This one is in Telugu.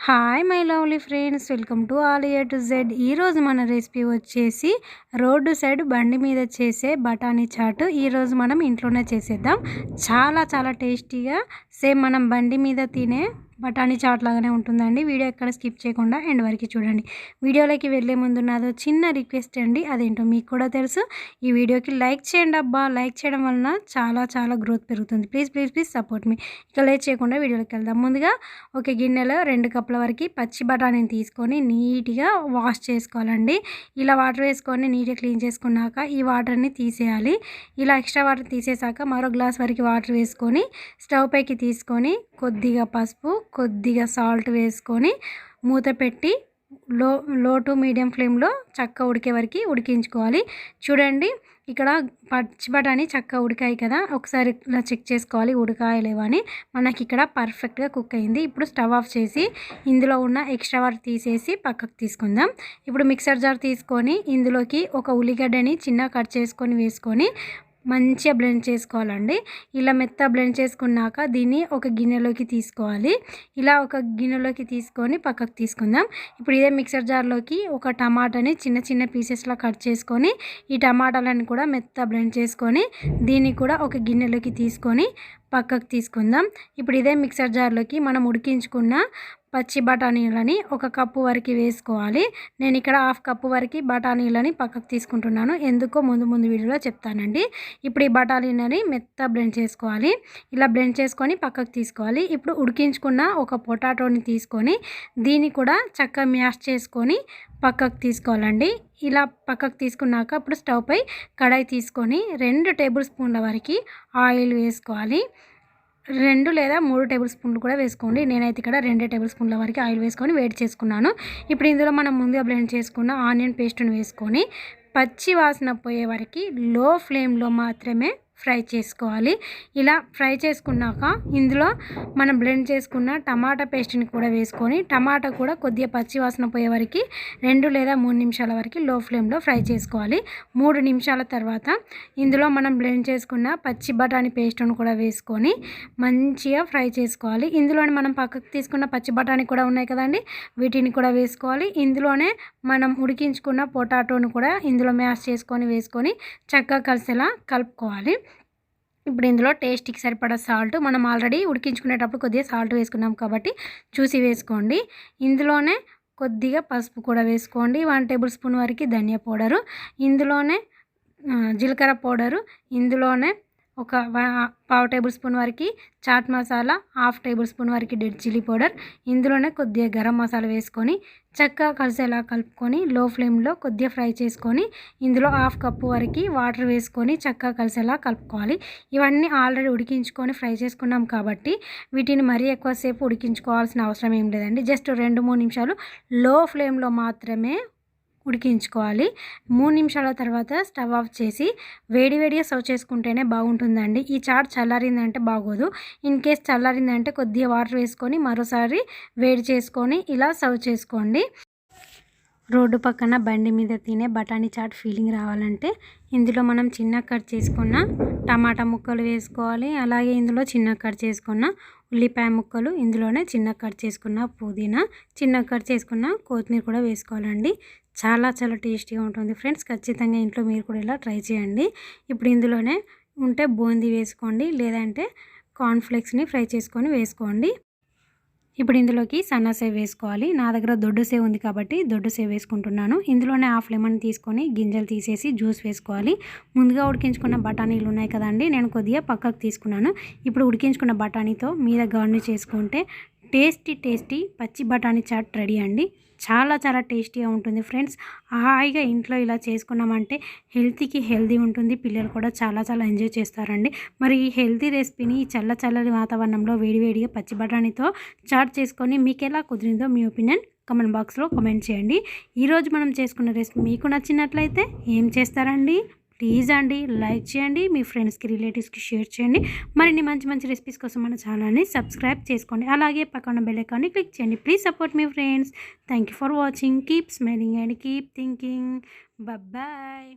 Hi my lovely friends welcome to all year to Z ఈరోజు మన రెసిపీ వచ్చేసి రోడ్డు సైడ్ బండి మీద చేసే బఠానీ చాటు. ఈరోజు మనం ఇంట్లోనే చేసేద్దాం. చాలా చాలా టేస్టీగా సేమ్ మనం బండి మీద తినే బఠానీ చాట్ లాగానే ఉంటుందండి. వీడియో ఎక్కడ స్కిప్ చేయకుండా ఎండ్ వరకు చూడండి. వీడియోలోకి వెళ్ళే ముందు నాదో చిన్న రిక్వెస్ట్ అండి. అదేంటో మీకు కూడా తెలుసు. ఈ వీడియోకి లైక్ చేయండి అబ్బా. లైక్ చేయడం వలన చాలా చాలా గ్రోత్ పెరుగుతుంది. Please please please support me. ఇక లేట్ చేయకుండా వీడియోలోకి వెళ్దాం. ముందుగా ఒక గిన్నెలో రెండు కప్పుల వరకు పచ్చి బఠానీని తీసుకొని నీట్గా వాష్ చేసుకోవాలండి. ఇలా వాటర్ వేసుకొని నీట్గా క్లీన్ చేసుకున్నాక ఈ వాటర్ని తీసేయాలి. ఇలా ఎక్స్ట్రా వాటర్ తీసేసాక మరో గ్లాస్ వరకు వాటర్ వేసుకొని స్టవ్ పైకి తీసుకొని కొద్దిగా పసుపు కొద్దిగా సాల్ట్ వేసుకొని మూత పెట్టి లో లో టు మీడియం ఫ్లేమ్లో చక్క ఉడికే వరకు ఉడికించుకోవాలి. చూడండి ఇక్కడ పచ్చి బఠానీ చక్క ఉడికాయి కదా ఒకసారి ఇలా చెక్ చేసుకోవాలి ఉడకాయలేవా అని. మనకి ఇక్కడ పర్ఫెక్ట్గా కుక్ అయింది. ఇప్పుడు స్టవ్ ఆఫ్ చేసి ఇందులో ఉన్న ఎక్స్ట్రా వాటర్ తీసేసి పక్కకు తీసుకుందాం. ఇప్పుడు మిక్సర్ జార్ తీసుకొని ఇందులోకి ఒక ఉల్లిగడ్డని చిన్న కట్ చేసుకొని వేసుకొని మంచిగా బ్లెండ్ చేసుకోవాలండి. ఇలా మెత్త బ్లెండ్ చేసుకున్నాక దీన్ని ఒక గిన్నెలోకి తీసుకోవాలి. ఇలా ఒక గిన్నెలోకి తీసుకొని పక్కకు తీసుకుందాం. ఇప్పుడు ఇదే మిక్సర్ జార్లోకి ఒక టమాటాని చిన్న చిన్న పీసెస్లో కట్ చేసుకొని ఈ టమాటాలను కూడా మెత్త బ్లెండ్ చేసుకొని దీన్ని కూడా ఒక గిన్నెలోకి తీసుకొని పక్కకు తీసుకుందాం. ఇప్పుడు ఇదే మిక్సర్ జార్లోకి మనం ఉడికించుకున్న పచ్చి బఠానీలని ఒక కప్పు వరకు వేసుకోవాలి. నేను ఇక్కడ హాఫ్ కప్పు వరకు బఠానీలని పక్కకు తీసుకుంటున్నాను. ఎందుకో ముందు ముందు వీడియోలో చెప్తానండి. ఇప్పుడు ఈ బఠానీలని మెత్త బ్లెండ్ చేసుకోవాలి. ఇలా బ్లెండ్ చేసుకొని పక్కకు తీసుకోవాలి. ఇప్పుడు ఉడికించుకున్న ఒక పొటాటోని తీసుకొని దీన్ని కూడా చక్కగా మ్యాష్ చేసుకొని పక్కకు తీసుకోవాలండి. ఇలా పక్కకు తీసుకున్నాక ఇప్పుడు స్టవ్ పై కడాయి తీసుకొని రెండు టేబుల్ స్పూన్ల వరకు ఆయిల్ వేసుకోవాలి. రెండు లేదా మూడు టేబుల్ స్పూన్లు కూడా వేసుకోండి. నేనైతే ఇక్కడ రెండే టేబుల్ స్పూన్ల వరకు ఆయిల్ వేసుకొని వేడి చేసుకున్నాను. ఇప్పుడు ఇందులో మనం ముందుగా బ్లెండ్ చేసుకున్న ఆనియన్ పేస్ట్ని వేసుకొని పచ్చి వాసన పోయే వరకు లో ఫ్లేమ్లో మాత్రమే ఫ్రై చేసుకోవాలి. ఇలా ఫ్రై చేసుకున్నాక ఇందులో మనం బ్లెండ్ చేసుకున్న టమాటా పేస్ట్ని కూడా వేసుకొని టమాటా కూడా కొద్దిగా పచ్చివాసన పోయే వరకు రెండు లేదా మూడు నిమిషాల వరకు లో ఫ్లేమ్లో ఫ్రై చేసుకోవాలి. మూడు నిమిషాల తర్వాత ఇందులో మనం బ్లెండ్ చేసుకున్న పచ్చి బఠానీ పేస్ట్ను కూడా వేసుకొని మంచిగా ఫ్రై చేసుకోవాలి. ఇందులోనే మనం పక్కకు తీసుకున్న పచ్చి బఠానీ కూడా ఉన్నాయి కదండి వీటిని కూడా వేసుకోవాలి. ఇందులోనే మనం ఉడికించుకున్న పొటాటోను కూడా ఇందులో మ్యాష్ చేసుకొని వేసుకొని చక్కగా కలిసేలా కలుపుకోవాలి. ఇప్పుడు ఇందులో టేస్ట్కి సరిపడా సాల్ట్ మనం ఆల్రెడీ ఉడికించుకునేటప్పుడు కొద్దిగా సాల్ట్ వేసుకున్నాం కాబట్టి చూసి వేసుకోండి. ఇందులోనే కొద్దిగా పసుపు కూడా వేసుకోండి. వన్ టేబుల్ స్పూన్ వరకు ధనియా పౌడరు. ఇందులోనే జీలకర్ర పౌడరు. ఇందులోనే ఒక పావు టేబుల్ స్పూన్ వరకు chaat masala half table spoon వరకు డెడ్ చిల్లీ పౌడర్ ఇందులోనే కొద్దిగా గరం మసాలా వేసుకొని చక్కగా కలిసేలా కలుపుకొని లో ఫ్లేమ్లో కొద్దిగా ఫ్రై చేసుకొని ఇందులో హాఫ్ కప్పు వరకు వాటర్ వేసుకొని చక్కగా కలిసేలా కలుపుకోవాలి. ఇవన్నీ ఆల్రెడీ ఉడికించుకొని ఫ్రై చేసుకున్నాం కాబట్టి వీటిని మరీ ఎక్కువసేపు ఉడికించుకోవాల్సిన అవసరం ఏం లేదండి. జస్ట్ రెండు మూడు నిమిషాలు లో ఫ్లేమ్లో మాత్రమే ఉడికించుకోవాలి. మూడు నిమిషాల తర్వాత స్టవ్ ఆఫ్ చేసి వేడివేడిగా సర్వ్ చేసుకుంటేనే బాగుంటుందండి. ఈ చాట్ చల్లారిందంటే బాగోదు. ఇన్ కేస్ చల్లారిందంటే కొద్దిగా వాటర్ వేసుకొని మరోసారి వేడి చేసుకొని ఇలా సర్వ్ చేసుకోండి. రోడ్డు పక్కన బండి మీద తినే బఠానీ చాట్ ఫీలింగ్ రావాలంటే ఇందులో మనం చిన్న కట్ చేసుకున్న టమాటా ముక్కలు వేసుకోవాలి. అలాగే ఇందులో చిన్న కట్ చేసుకున్న ఉల్లిపాయ ముక్కలు ఇందులోనే చిన్న కట్ చేసుకున్న పుదీనా చిన్న కట్ చేసుకున్న కొత్తిమీర కూడా వేసుకోవాలండి. చాలా చాలా టేస్టీగా ఉంటుంది ఫ్రెండ్స్. ఖచ్చితంగా ఇంట్లో మీరు కూడా ఇలా ట్రై చేయండి. ఇప్పుడు ఇందులోనే ఉంటే బూందీ వేసుకోండి లేదంటే కార్న్ఫ్లెక్స్ని ఫ్రై చేసుకొని వేసుకోండి. ఇప్పుడు ఇందులోకి సన్న సేవ్ వేసుకోవాలి. నా దగ్గర దొడ్డు సేవ్ ఉంది కాబట్టి దొడ్డు సేవ్ వేసుకుంటున్నాను. ఇందులోనే హాఫ్ లెమన్ తీసుకొని గింజలు తీసేసి జ్యూస్ వేసుకోవాలి. ముందుగా ఉడికించుకున్న బఠానీలు ఉన్నాయి కదండి నేను కొద్దిగా పక్కకు తీసుకున్నాను. ఇప్పుడు ఉడికించుకున్న బఠానీతో మీద గార్నిష్ చేసుకుంటే టేస్టీ టేస్టీ పచ్చి బఠానీ చాట్ రెడీ అండి. చాలా చాలా టేస్టీగా ఉంటుంది ఫ్రెండ్స్. హాయిగా ఇంట్లో ఇలా చేసుకున్నామంటే హెల్తీకి హెల్తీ ఉంటుంది. పిల్లలు కూడా చాలా చాలా ఎంజాయ్ చేస్తారండి. మరి ఈ హెల్తీ రెసిపీని చల్ల చల్లని వాతావరణంలో వేడివేడిగా పచ్చి బఠానీతో చాట్ చేసుకొని మీకు ఎలా కుదిరిందో మీ ఒపీనియన్ కమెంట్ బాక్స్లో కమెంట్ చేయండి. ఈరోజు మనం చేసుకున్న రెసిపీ మీకు నచ్చినట్లయితే ఏం చేస్తారండి? ప్లీజ్ అండి లైక్ చేయండి మీ ఫ్రెండ్స్కి రిలేటివ్స్కి షేర్ చేయండి. మరిన్ని మంచి మంచి రెసిపీస్ కోసం మన ఛానల్ని సబ్స్క్రైబ్ చేసుకోండి. అలాగే పక్కన బెల్లైకాన్ని క్లిక్ చేయండి. Please support me friends thank for watching keep smiling and keep thinking bye